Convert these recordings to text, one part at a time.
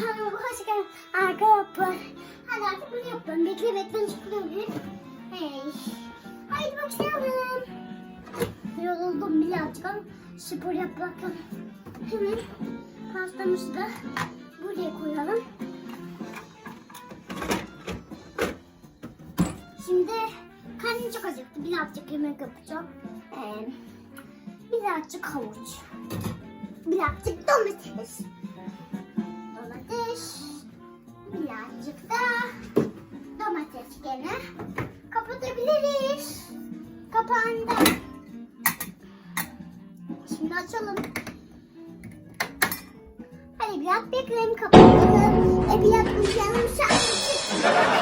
Kanalıma hoş geldin arkadaşlar. Hadi artık bunu yapalım. Bekle bekle çıkıyorum. Hey. Haydi başlayalım. Yoruldum birazcık ama spor yap. Hemen pastamızı da buraya koyalım. Şimdi karnım çok acıktı. Birazcık yemek yapacağım. Ee, birazcık havuç. Birazcık domates. Birazcık da domates gene. Kapatabiliriz. Kapağını da. Şimdi açalım. Hadi biraz bekleyelim kapatalım. E biraz uyuyalım şarkı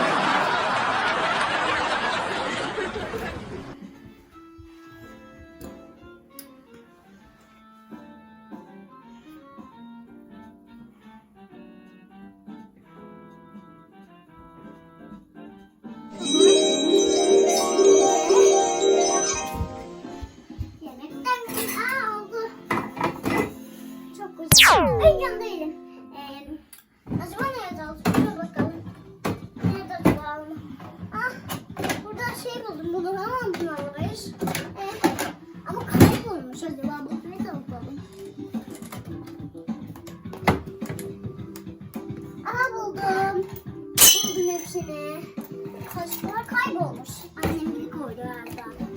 elim. Ee, acaba nerede? Şuna bakalım. Nerede acaba? Ah, burada şey buldum. Bunu bunu alırız. Ee, ama kaybolmuş acaba. Bu nerede bakalım? Aha buldum. Buldum hepsini. Kaşıklar kaybolmuş. Annem bir koydu herhalde.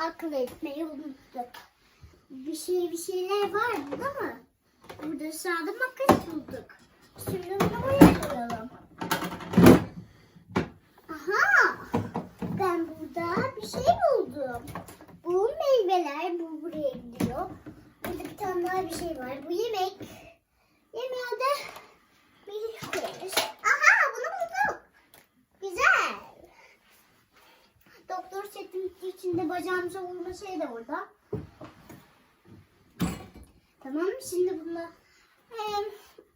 Akıl etmeyi unuttuk. Bir şey bir şeyler var burada mı? Burada sağda makas bulduk. Şimdi bunu buraya koyalım. Aha! Ben burada bir şey buldum. Bu meyveler bu buraya gidiyor. Burada bir tane daha bir şey var. Bu yemek. Yemeğe de bir koyarız. Aha bunu bulduk. Güzel. Doktor setin içinde bacağımıza vurma şey de orada. Tamam şimdi bununla hem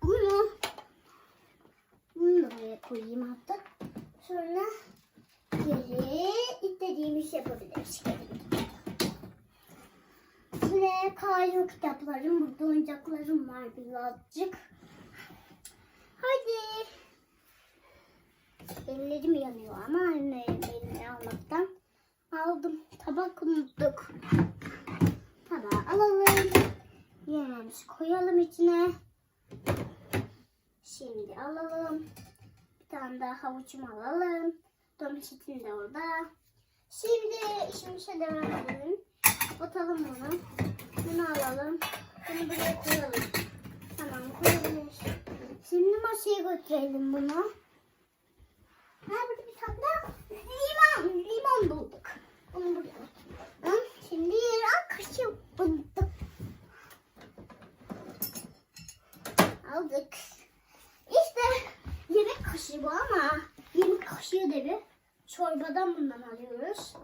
bunu bunu da buraya koyayım hatta. Sonra geri istediğimiz yapabiliriz. Ve kaynak kitaplarım, burada oyuncaklarım var birazcık. Hadi. Ellerim yanıyor ama almaktan aldım. Tabak unuttuk. Tabağı alalım. Yemeğimizi koyalım içine. Şimdi alalım. Bir tane daha havuçumu alalım. Domatesim de orada. Şimdi işimize devam edelim. Atalım bunu. Bunu alalım. Bunu buraya koyalım. Tamam koyabiliriz. Şimdi masaya götürelim bunu. Ha burada bir tane daha limon. Limon bulduk. Bunu buraya koyalım. Şimdi yer kaşığı bulduk. Aldık. İşte yemek kaşığı bu ama yemek kaşığı da bir çorbadan bundan alıyoruz.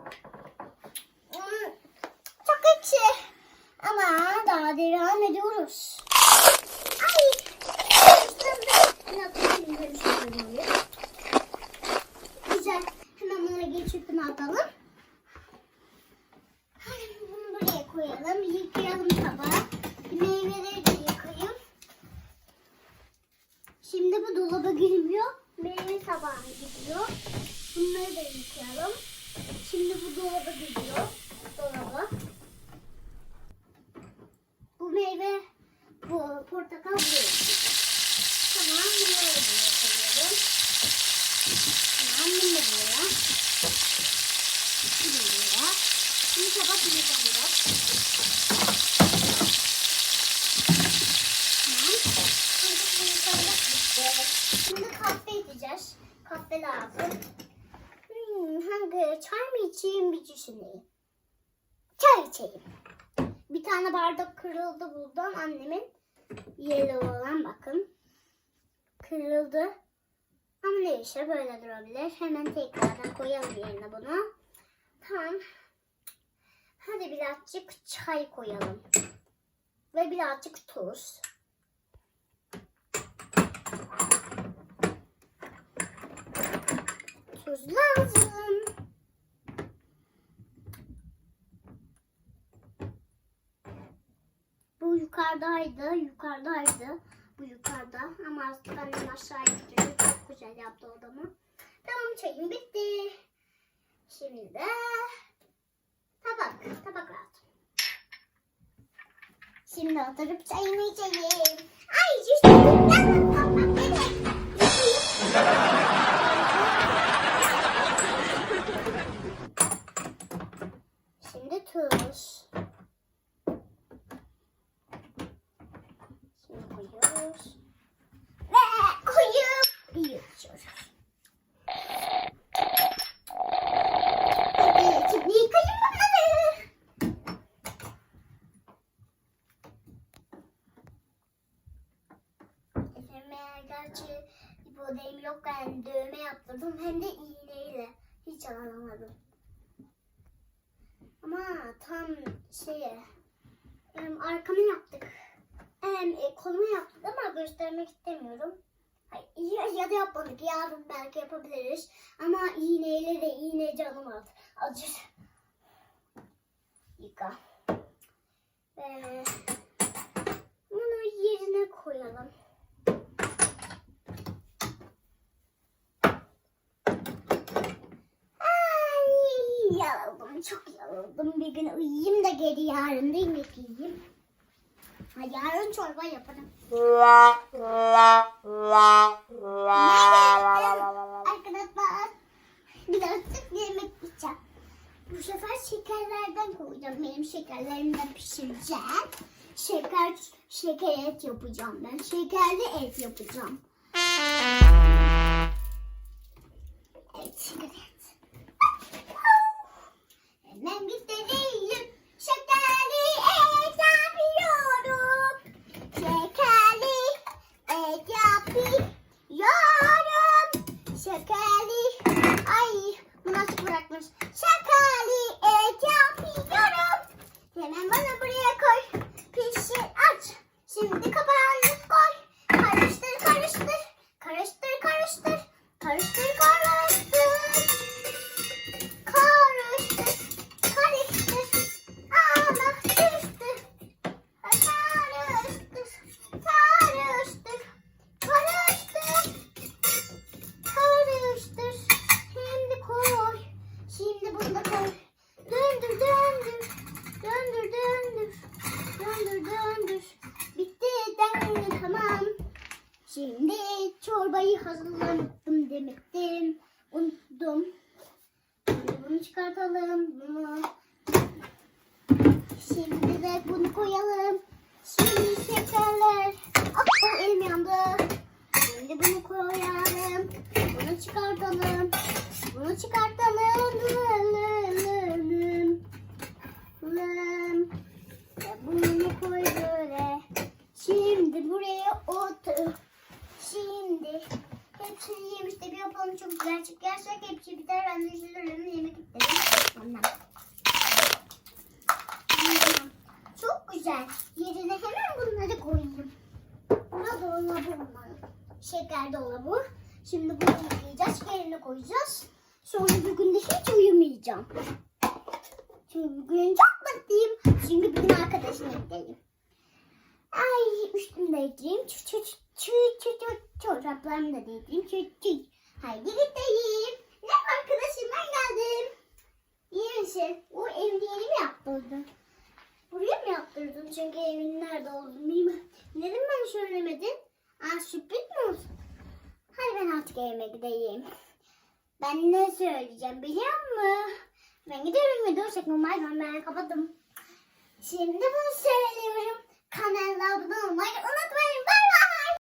Çok ekşi. Ama daha devam ediyoruz. Ay. Güzel. Hemen bunları geçip bunu atalım. Hadi bunu buraya koyalım. Yıkayalım tabağı. Meyveleri de yıkayayım. Şimdi bu dolaba girmiyor. Meyve tabağına gidiyor. Bunları da yıkayalım. Şimdi bu dolaba gidiyor. Dolaba. Bu meyve, bu portakal buraya. Tamam, bunları da koyuyorum. Tamam, bunu da buraya. Bu da buraya. Şimdi tabak yıkayacağız. Şimdi kahve içeceğiz. Kahve lazım. Hmm, hangi çay mı içeyim bir düşüneyim. Çay içeyim. Bir tane bardak kırıldı buradan annemin. yellow olan bakın. Kırıldı. Ama neyse böyle durabilir. Hemen tekrardan koyalım yerine bunu. Tamam. Hadi birazcık çay koyalım. Ve birazcık tuz. Tuz lazım. Bu yukarıdaydı, yukarıdaydı. Bu yukarıda ama annem aşağı gidiyor. Çok güzel yaptı odamı. Tamam çayım bitti. Şimdi de tabak, tabak lazım. Şimdi oturup çayımı içeyim. Ay düştüm. Şimdi tuz. Şimdi koyuyoruz. Ve koyup yiyeceğiz. Hadi şimdi yıkayın bunları. Efendim gerçi bu deyim yokken dövme yaptırdım hem de iğneyle. Hiç anlamadım. Ama tam şeye arkamı yaptık. Em, e, kolumu yaptık ama göstermek istemiyorum. Ya, ya da yapmadık. Yarın belki yapabiliriz. Ama iğneyle de iğne canım at. Acır. Yıka. Ve bunu yerine koyalım. Ay, Çok yaraldım. Bir gün uyuyayım da geri yarın da yemek yiyeyim. Ha, yarın çorba yaparım. Arkadaşlar birazcık yemek yiyeceğim. Bu sefer şekerlerden koyacağım. Benim şekerlerimden pişireceğim. Şeker, şeker et yapacağım ben. Şekerli et yapacağım. Evet, şeker Şimdi çorbayı hazırlamıştım demiştim. Unuttum. Bunu çıkartalım. Şimdi de bunu koyalım. Şimdi şekerler. Ah, elim yandı. Şimdi bunu koyalım. Bunu çıkartalım. Bunu çıkartalım. Lım. Lım. Ve bunu koy böyle. Şimdi buraya otur. Şimdi hepsini yemiş de bir yapalım çok güzel çıkarsak hepsi biter. Ben de üzülürüm yemek istedim. Ondan. Hmm, Çok güzel. Yerine hemen bunları koyayım. Buna dolabı bunlar. Şeker dolabı. Şimdi bunu yıkayacağız. Yerine koyacağız. Sonra bir günde hiç uyumayacağım. Çünkü bugün çok mutluyum. Çünkü bugün arkadaşıma gidelim. Ay üstümü de ekleyeyim. Çü çü çü çü çü çü çoraplarımı da değdireyim. Çü çü. Haydi gidelim. Ne arkadaşımla geldim. İyi misin? O evde yeni mi yaptırdın? Buraya mı yaptırdın? Çünkü evin nerede olduğunu bilmem. Neden bana söylemedin? Aa sürpriz ben artık gideyim. Ben ne söyleyeceğim biliyor musun? Ben gidiyorum dur çekmem. Ben, ben kapattım. Şimdi bunu söylüyorum. Kanala abone olmayı unutmayın. Bay bay.